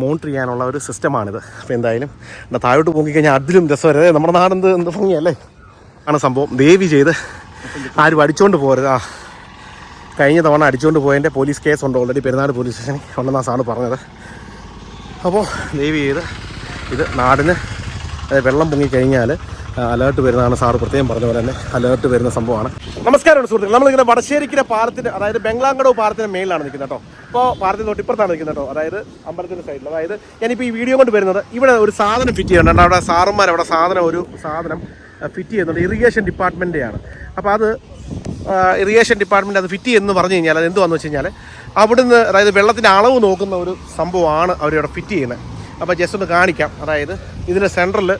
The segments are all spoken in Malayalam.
മോണിറ്റർ ചെയ്യാനുള്ള ഒരു സിസ്റ്റമാണിത്. അപ്പോൾ എന്തായാലും എന്നാൽ താഴോട്ട് പൊങ്ങിക്കഴിഞ്ഞാൽ അതിലും രസമല്ലേ നമ്മുടെ നാട് എന്ത് ഭംഗിയല്ലേ? ആണ് സംഭവം. ദേവി ചെയ്ത് ആരും അടിച്ചുകൊണ്ട് പോരുത് ആ കഴിഞ്ഞ തവണ അടിച്ചുകൊണ്ട് പോയതിന്റെ പോലീസ് കേസ് ഉണ്ട്? ഓൾറെഡി പെരുന്നാട് പോലീസ് സ്റ്റേഷനിൽ ഉണ്ടെന്നാണ് സാറ് പറഞ്ഞത്. അപ്പോൾ ദേവി ചെയ്ത് ഇത് നാടിന് വെള്ളം പൊങ്ങിക്കഴിഞ്ഞാൽ അലേർട്ട് വരുന്നതാണ് സാറ് പ്രത്യേകം പറഞ്ഞ പോലെ തന്നെ അലേർട്ട് വരുന്ന സംഭവമാണ്. നമസ്കാരമാണ് സുഹൃത്തുക്കൾ നമ്മളിങ്ങനെ വടശ്ശേരിക്കര പാലത്തിന്റെ അതായത് ബംഗ്ലാങ്കടവ് പാലത്തിന്റെ മേളിലാണ് നിൽക്കുന്നത് കേട്ടോ. ഇപ്പോൾ പാലത്തിന് തൊട്ടിപ്പുറത്താണ് നിൽക്കുന്നത് കേട്ടോ. അതായത് അമ്പലത്തിന്റെ സൈഡിൽ അതായത് ഞാനിപ്പോൾ ഈ വീഡിയോ കൊണ്ട് വരുന്നത് ഇവിടെ ഒരു സാധനം ഫിറ്റ് ചെയ്യുന്നുണ്ട്. അവിടെ സാറന്മാർ അവിടെ സാധനം ഒരു സാധനം ഫിറ്റ് ചെയ്യുന്നുണ്ട്. ഇറിഗേഷൻ ഡിപ്പാർട്ട്മെന്റെയാണ് അപ്പോൾ അത് ഇറിഗേഷൻ ഡിപ്പാർട്ട്മെന്റ് അത് ഫിറ്റ് ചെയ്യുന്നു പറഞ്ഞു കഴിഞ്ഞാൽ അത് എന്തുവാന്ന് വെച്ച് കഴിഞ്ഞാൽ അവിടുന്ന് അതായത് വെള്ളത്തിന്റെ അളവ് നോക്കുന്ന ഒരു സംഭവമാണ് അവരിവിടെ ഫിറ്റ് ചെയ്യുന്നത്. അപ്പോൾ ജസ്റ്റ് ഒന്ന് കാണിക്കാം. അതായത് ഇതിന്റെ സെന്ററിൽ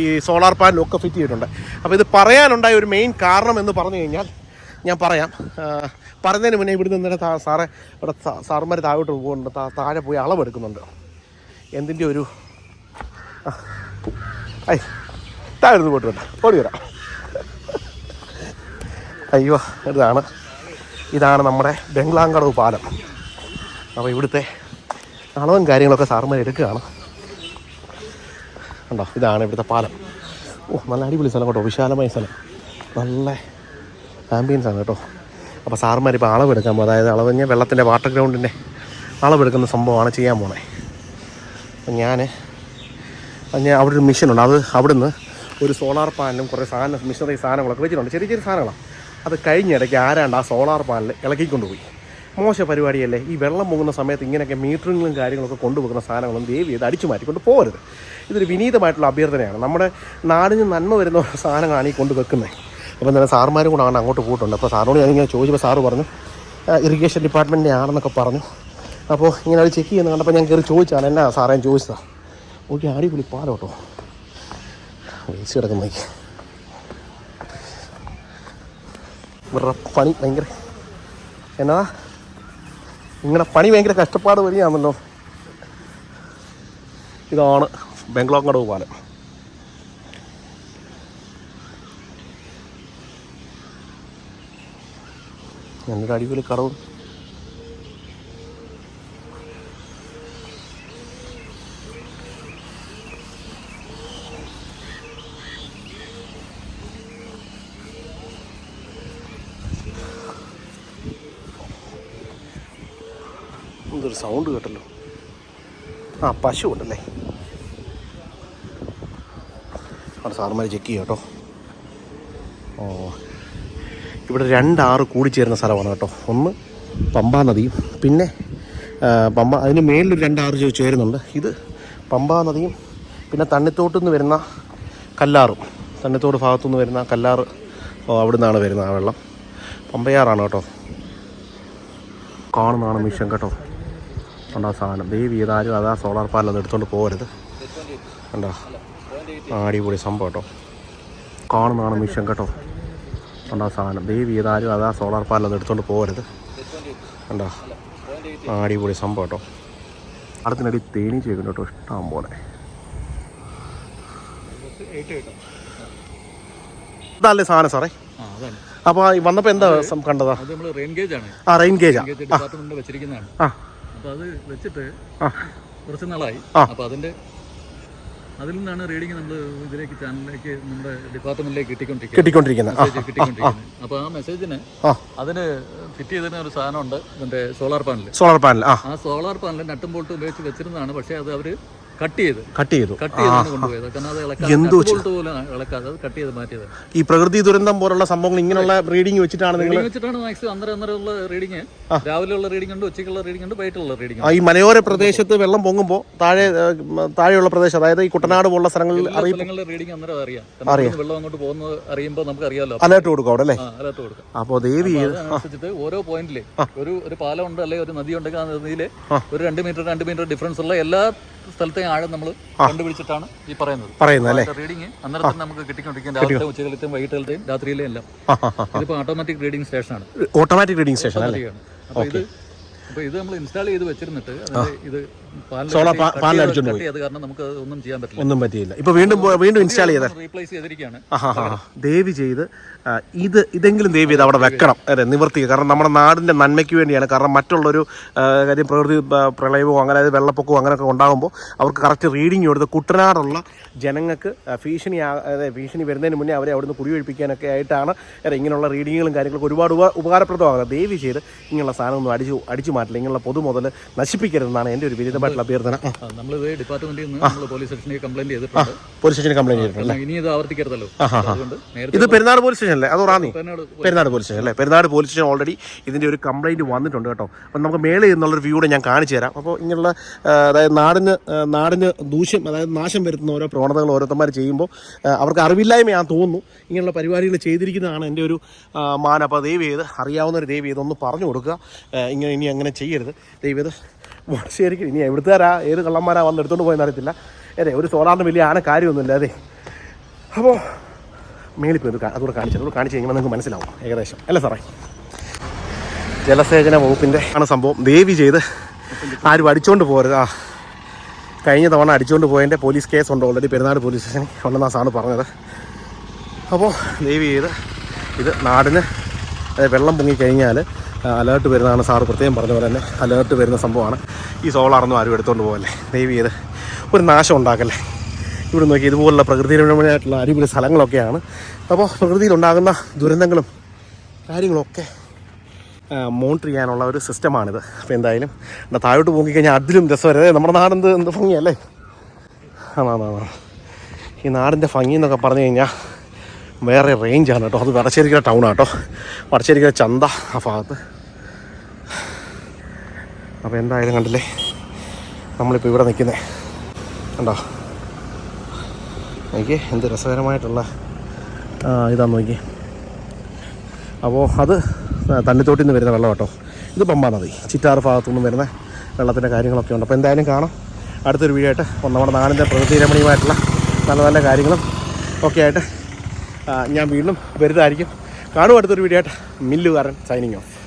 ഈ സോളാർ പാനലും ഒക്കെ ഫിറ്റ് ചെയ്തിട്ടുണ്ട്. അപ്പോൾ ഇത് പറയാനുണ്ടായ ഒരു മെയിൻ കാരണം എന്ന് പറഞ്ഞു കഴിഞ്ഞാൽ ഞാൻ പറയാം. പറയുന്നതിന് മുന്നേ ഇവിടെ നിന്ന് സാറെ ഇവിടെ സാറന്മാർ താഴോട്ട് പോകുന്നുണ്ട്. താഴെ പോയി അളവെടുക്കുന്നുണ്ട്. എന്തിന്റെ ഒരു ഐ താഴെ പോയിട്ട് വേണ്ട ഓടി വരാം. അയ്യോ ഇതാണ്. ഇതാണ് നമ്മുടെ ബംഗ്ലാങ്കടവ് പാലം. അപ്പോൾ ഇവിടുത്തെ അളവും കാര്യങ്ങളൊക്കെ സാറന്മാർ എടുക്കുകയാണ്. കണ്ടോ ഇതാണ് ഇവിടുത്തെ പാലം. ഓ നല്ല അടിപൊളി സ്ഥലം കേട്ടോ. വിശാലമായ സ്ഥലം. നല്ല ആംബിയൻസ് ആണ് കേട്ടോ. അപ്പോൾ സാറന്മാർ ഇപ്പോൾ അളവെടുക്കാൻ പോകും അതായത് അളവ് ഞാൻ വെള്ളത്തിന്റെ വാട്ടർ ഗ്രൗണ്ടിന്റെ അളവെടുക്കുന്ന സംഭവമാണ് ചെയ്യാൻ പോണേ. അപ്പം ഞാൻ ഞാൻ അവിടെ ഒരു മിഷനുണ്ട് അത് അവിടുന്ന് ഒരു സോളാർ പാനലും കുറേ സാധനം മിഷനറി സാധനങ്ങളൊക്കെ വെച്ചിട്ടുണ്ട്. ചെറിയ ചെറിയ സാധനങ്ങളാണ് അത് കഴിഞ്ഞിടയ്ക്ക് ആരാണ്ട് ആ സോളാർ പാനൽ ഇളക്കിക്കൊണ്ടുപോയി. മോശ പരിപാടിയല്ലേ? ഈ വെള്ളം പോകുന്ന സമയത്ത് ഇങ്ങനെയൊക്കെ മീറ്ററിങ്ങും കാര്യങ്ങളൊക്കെ കൊണ്ടുപോകുന്ന സാധനങ്ങളും ദേവി ഇത് അടിച്ചു മാറ്റിക്കൊണ്ട് പോകരുത് ഇതൊരു വിനീതമായിട്ടുള്ള അഭ്യർത്ഥനയാണ്. നമ്മുടെ നാടിന് നന്മ വരുന്ന സാധനങ്ങളാണ് ഈ കൊണ്ടു കൊണ്ടുവെക്കുന്നത് അപ്പം തന്നെ സാറുമാരും കൂടെ ആണ് അങ്ങോട്ട് പോയിട്ടുണ്ട്. അപ്പോൾ സാറിനോട് ഞാനിങ്ങനെ ചോദിച്ചപ്പോൾ സാറ് പറഞ്ഞു ഇറിഗേഷൻ ഡിപ്പാർട്ട്മെന്റിന്റെ ആണെന്നൊക്കെ പറഞ്ഞു. അപ്പോൾ ഇങ്ങനെ അത് ചെക്ക് ചെയ്യുന്ന കണ്ടപ്പോൾ ഞാൻ കയറി ചോദിച്ചാണ് എന്നാ സാറേ? ഞാൻ ചോദിച്ചതാണ് ഓക്കെ അടിപൊളി പാലം കേട്ടോ വേസ്റ്റ് കിടക്കുന്നേക്ക് ഇവരുടെ പണി ഭയങ്കര എന്നാ? നിങ്ങളുടെ പണി ഭയങ്കര കഷ്ടപ്പാട് വരികയാണല്ലോ. ഇതാണ് ബംഗ്ലോങ്കടവ് പാലം. നല്ലൊരു അടിപൊളി കറവും എന്തൊരു സൗണ്ട് കേട്ടല്ലോ. ആ പശു ഉണ്ടല്ലേ? അവിടെ സാറന്മാർ ചെക്ക് ചെയ്യാം കേട്ടോ. ഓ ഇവിടെ രണ്ടാറ് കൂടിച്ചേരുന്ന സ്ഥലമാണ് കേട്ടോ. ഒന്ന് പമ്പാ നദിയും പിന്നെ പമ്പ അതിന് മേളിലൊരു രണ്ടാറ് ചേ- ചേരുന്നുണ്ട്. ഇത് പമ്പാ നദിയും പിന്നെ തണ്ണിത്തോട്ടിൽ നിന്ന് വരുന്ന കല്ലാറും. തണ്ണിത്തോട് ഭാഗത്തു നിന്ന് വരുന്ന കല്ലാറ് അവിടെ നിന്നാണ് വരുന്നത് ആ വെള്ളം. പമ്പയാറാണ് കേട്ടോ. കാണുന്നതാണ് മിഷൻ കേട്ടോ. കണ്ടോ സാധനം? ദേവി ഏതായാലും അതാ സോളാർ പാനലൊന്നും എടുത്തുകൊണ്ട് പോകരുത് കണ്ടോ? അടിപൊളി സംഭവം കേട്ടോ. കാണുന്നതാണ് മിഷൻ കേട്ടോ. കണ്ടോ സാധനം? ദേവി ഏതായാലും അതാ സോളാർ പാനലൊന്നും എടുത്തുകൊണ്ട് പോകരുത് കണ്ടോ? ആ അടിപൊളി സംഭവം കേട്ടോ. അടുത്തിനടി തേനി ചെയ്യുന്നു കേട്ടോ ഇഷ്ടം പോലെ. ഇതല്ലേ സാധനം സാറേ? അപ്പൊ വന്നപ്പോ അപ്പോൾ വന്നപ്പോൾ എന്താ കണ്ടതാ? അത് നമ്മൾ റെയിൻ ഗേജ് ആണ്. ആ റെയിൻ ഗേജാ വെച്ചിരിക്കുന്നതാണ്. അപ്പോൾ അത് വെച്ചിട്ട് കുറച്ച് നാളായി. ആ. അപ്പൊ അതിന്റെ അതിൽ നിന്നാണ് റീഡിങ് നമ്മൾ ഇതിലേക്ക് ചാനലിലേക്ക് നമ്മുടെ ഡിപ്പാർട്ട്മെന്റിലേക്ക് കിട്ടിക്കൊണ്ടിരിക്കുന്നത്. അപ്പൊ ആ മെസ്സേജിന് അതിന് ഫിറ്റ് ചെയ്തിരുന്ന ഒരു സാധനമുണ്ട്. ഇതിന്റെ സോളാർ പാനൽ സോളാർ പാനൽ ആ. ആ സോളാർ പാനൽ നട്ടും ബോൾട്ടും ഉപയോഗിച്ച് വെച്ചിരുന്നതാണ്. പക്ഷേ അത് അവർ കട്ട് ചെയ്ത്. കട്ട് ചെയ്തു. എന്തോ ഈ പ്രകൃതി ദുരന്തം പോലുള്ള സംഭവങ്ങൾ ഇങ്ങനെയുള്ള റീഡിംഗ് വെച്ചിട്ടാണ് നിങ്ങൾ റീഡിംഗ് വെച്ചിട്ടാണ് മാക്സിമം അന്നേരം അന്നേരം ഉള്ള റീഡിങ് രാവിലെ ഉള്ള റീഡിംഗ് ഉണ്ട് ഉച്ചയ്ക്കുള്ള റീഡിംഗ് ഉണ്ട് വൈകിട്ടുള്ള റീഡിംഗ് ഈ മലയോര പ്രദേശത്ത് വെള്ളം പൊങ്ങുമ്പോൾ താഴെ താഴെയുള്ള പ്രദേശം അതായത് ഈ കുട്ടനാട് പോലുള്ള സ്ഥലങ്ങളിൽ റീഡിംഗ് അന്നേരം അറിയാം. കാരണം വെള്ളം അങ്ങോട്ട് പോകുന്നത് അറിയുമ്പോൾ നമുക്ക് അറിയാമല്ലോ അലേർട്ട് കൊടുക്കും അവിടെ അല്ലേ? അലർട്ട് കൊടുക്കാം. അപ്പോൾ ദേവി ഓരോ പോയിന്റിലെ ഒരു ഒരു പാലം ഉണ്ട് അല്ലെങ്കിൽ ഒരു നദി ഉണ്ടെങ്കിൽ ആ നദിയിലെ ഒരു രണ്ട് മീറ്റർ രണ്ട് മീറ്റർ ഡിഫറൻസ് ഉള്ള എല്ലാ സ്ഥലത്തെയും ആഴം നമ്മൾ കണ്ടുപിടിച്ചിട്ടാണ് ഈ പറയുന്നത്. പറയുന്നത് അല്ലേ? റീഡിങ് അന്നേരം തന്നെ നമുക്ക് കിട്ടിക്കൊണ്ടിരിക്കും രാവിലെ ഉച്ചകാലത്തെയും വൈകിട്ടലത്തെയും രാത്രിയിലെ എല്ലാം. ഇതിപ്പോ ഓട്ടോമാറ്റിക് റീഡിംഗ് സ്റ്റേഷനാണ് ഓട്ടോമാറ്റിക് റീഡിംഗ് സ്റ്റേഷൻ അല്ലേ? ഇത് അപ്പോൾ ഇത് നമ്മൾ ഇൻസ്റ്റാൾ ചെയ്ത് വെച്ചിരുന്നിട്ട് ഇത് സോളാർ പാനൽ അടിച്ചോണ്ട് പോയി. ചെയ്തത് കാരണം നമുക്ക് ഒന്നും ചെയ്യാൻ പറ്റില്ല. ഒന്നും പറ്റിയില്ല. ഇപ്പൊ വീണ്ടും വീണ്ടും ഇൻസ്റ്റാൾ ചെയ്ത. റീപ്ലേസ് ചെയ്തിരിക്കുകയാണ്. ദേവി ചെയ്ത് ഇത് ഇതെങ്കിലും ദേവി ഇത് അവിടെ വെക്കണം. അതെ നിവർത്തി കാരണം നമ്മുടെ നാടിന്റെ നന്മയ്ക്ക് വേണ്ടിയാണ്. കാരണം മറ്റുള്ളൊരു കാര്യം പ്രകൃതി പ്രളയവും പ്രളയമോ അങ്ങനെ അതായത് വെള്ളപ്പൊക്കമോ അങ്ങനെയൊക്കെ ഉണ്ടാകുമ്പോൾ അവർക്ക് കറക്റ്റ് റീഡിങ് കൊടുത്ത് കുട്ടനാടുള്ള ജനങ്ങൾക്ക് ഭീഷണി അതായത് ഭീഷണി വരുന്നതിന് മുന്നേ അവരെ അവിടുന്ന് കുടിയൊഴിപ്പിക്കാനൊക്കെ ആയിട്ടാണ് അതെ, ഇങ്ങനെയുള്ള റീഡിങ്ങുകളും കാര്യങ്ങളൊക്കെ ഒരുപാട് ഉപ ഉപകാരപ്രദമാകുന്നത്. ദേവി ചെയ്ത് ഇങ്ങനെയുള്ള സാധനമൊന്നും അടിച്ചു അടിച്ചു മാറ്റില്ല. ഇങ്ങനെയുള്ള പൊതു മുതൽ നശിപ്പിക്കരുതെന്നാണ് എന്റെ ഒരു വിരുദ്ധമായിട്ടുള്ള അഭ്യർത്ഥന. നമ്മളിത് ഡിപ്പാർട്ട്മെന്റിൽ നിന്ന് നമ്മൾ പോലീസ് സ്റ്റേഷനിൽ കംപ്ലൈന്റ് ചെയ്തിട്ടുണ്ട്. പോലീസ് സ്റ്റേഷനിൽ കംപ്ലൈന്റ് ചെയ്തിട്ടുണ്ട് ഇനി ഇത് ആവർത്തിക്കരുതല്ലോ. ഇത് പെരുന്നാട് പോലീസ് സ്റ്റേഷനല്ലേ അത് റാന്നി? പെരുന്നാട് പോലീസ് സ്റ്റേഷൻ അല്ലേ? പെരുന്നാട് പോലീസ് സ്റ്റേഷൻ ഓൾറെഡി ഇതിന്റെ ഒരു കംപ്ലൈന്റ് വന്നിട്ടുണ്ട് കേട്ടോ. അപ്പം നമുക്ക് മേളിൽ നിന്നുള്ളൊരു വ്യൂ ഞാൻ കാണിച്ചു തരാം. അപ്പോൾ ഇങ്ങനെയുള്ള അതായത് നാടിന് നാടിന് ദൂഷ്യം അതായത് നാശം വരുത്തുന്ന ഓരോ പ്രവണതകൾ ഓരോരുത്തന്മാർ ചെയ്യുമ്പോൾ അവർക്ക് അറിവില്ലായ്മയാണെന്ന് തോന്നുന്നു. ഇങ്ങനെയുള്ള പരിപാടികൾ ചെയ്തിരിക്കുന്നതാണ് എന്റെ ഒരു മാന അപ്പോൾ ദൈവം ചെയ്ത് അറിയാവുന്ന ഒരു ദൈവം ചെയ്ത് ഒന്ന് പറഞ്ഞു കൊടുക്കുക. ഇങ്ങനെ ഇനി അങ്ങനെ ചെയ്യരുത്. ചെയ്ത് ശരിക്കും ഇനി എവിടുത്തുകാരാ? ഏത് കള്ളന്മാരാ വന്ന് എടുത്തുകൊണ്ട് പോയെന്ന് അറിയത്തില്ല. അതെ ഒരു സോളാറിന് വലിയ ആണ് കാര്യമൊന്നുമില്ല അതെ. അപ്പോൾ മേളിൽ പോയി ഇത് അതുകൂടെ കാണിച്ചു അതുകൂടെ കാണിച്ച് കഴിഞ്ഞാൽ നിങ്ങൾക്ക് മനസ്സിലാവും ഏകദേശം. അല്ലേ സാറേ? ജലസേചന വകുപ്പിന്റെ ആണ് സംഭവം. ദേവി ചെയ്ത് ആരും അടിച്ചുകൊണ്ട് പോരുത് ആ കഴിഞ്ഞ തവണ അടിച്ചുകൊണ്ട് പോയതിന്റെ പോലീസ് കേസ് ഉണ്ട് ഓൾറെഡി പെരുന്നാട് പോലീസ് സ്റ്റേഷനിൽ. ഉണ്ടെന്നാണ് സാറ് പറഞ്ഞത്. അപ്പോൾ ദേവി ചെയ്ത് ഇത് നാടിന് വെള്ളം പൊങ്ങിക്കഴിഞ്ഞാൽ അലേർട്ട് വരുന്നതാണ് സാറ് പ്രത്യേകം പറഞ്ഞ പോലെ തന്നെ അലേർട്ട് വരുന്ന സംഭവമാണ്. ഈ സോളാറൊന്നും ആരും എടുത്തുകൊണ്ട് പോകല്ലേ ദൈവം ചെയ്ത് ഒരു നാശം ഉണ്ടാക്കല്ലേ? ഇവിടെ നോക്കി ഇതുപോലുള്ള പ്രകൃതി രമണീയമായിട്ടുള്ള അടിപൊളി സ്ഥലങ്ങളൊക്കെയാണ്. അപ്പോൾ പ്രകൃതിയിലുണ്ടാകുന്ന ദുരന്തങ്ങളും കാര്യങ്ങളൊക്കെ മോണിറ്റർ ചെയ്യാനുള്ള ഒരു സിസ്റ്റമാണിത് അപ്പോൾ എന്തായാലും ഇവിടെ താഴോട്ട് പോയിക്കഴിഞ്ഞാൽ അതിലും രസമല്ലേ നമ്മുടെ നാട് എന്ത് ഭംഗിയല്ലേ? ആണോ ഈ നാടിന്റെ ഭംഗി എന്നൊക്കെ പറഞ്ഞു കഴിഞ്ഞാൽ വേറെ റേഞ്ചാണ് കേട്ടോ. അത് വടശ്ശേരിക്കര ടൗണാണ് കേട്ടോ. വടശ്ശേരിക്കര ചന്ത ആ ഭാഗത്ത്. അപ്പോൾ എന്തായാലും കണ്ടില്ലേ? നമ്മളിപ്പോൾ ഇവിടെ നിൽക്കുന്നത് കണ്ടോ? നോക്കി എന്ത് രസകരമായിട്ടുള്ള ഇതാണ് നോക്കി അപ്പോൾ അത് തണ്ണിത്തോട്ടിൽ നിന്ന് വരുന്ന വെള്ളം കേട്ടോ ഇത് പമ്പാ നദി. ചിറ്റാറ് ഭാഗത്തു നിന്നും വരുന്ന വെള്ളത്തിന്റെ കാര്യങ്ങളൊക്കെ ഉണ്ട്. അപ്പോൾ എന്തായാലും കാണാം. അടുത്തൊരു വീഡിയോ ആയിട്ട് നമ്മുടെ നാടിന്റെ പ്രകൃതി രമണീയമായിട്ടുള്ള നല്ല നല്ല കാര്യങ്ങളും ഒക്കെ ആയിട്ട് ഞാൻ വീണ്ടും വരുന്നതായിരിക്കും. കാണും അടുത്തൊരു വീഡിയോ ആയിട്ട്. മില്ലുകാരൻ സൈനിങ് ഓഫ്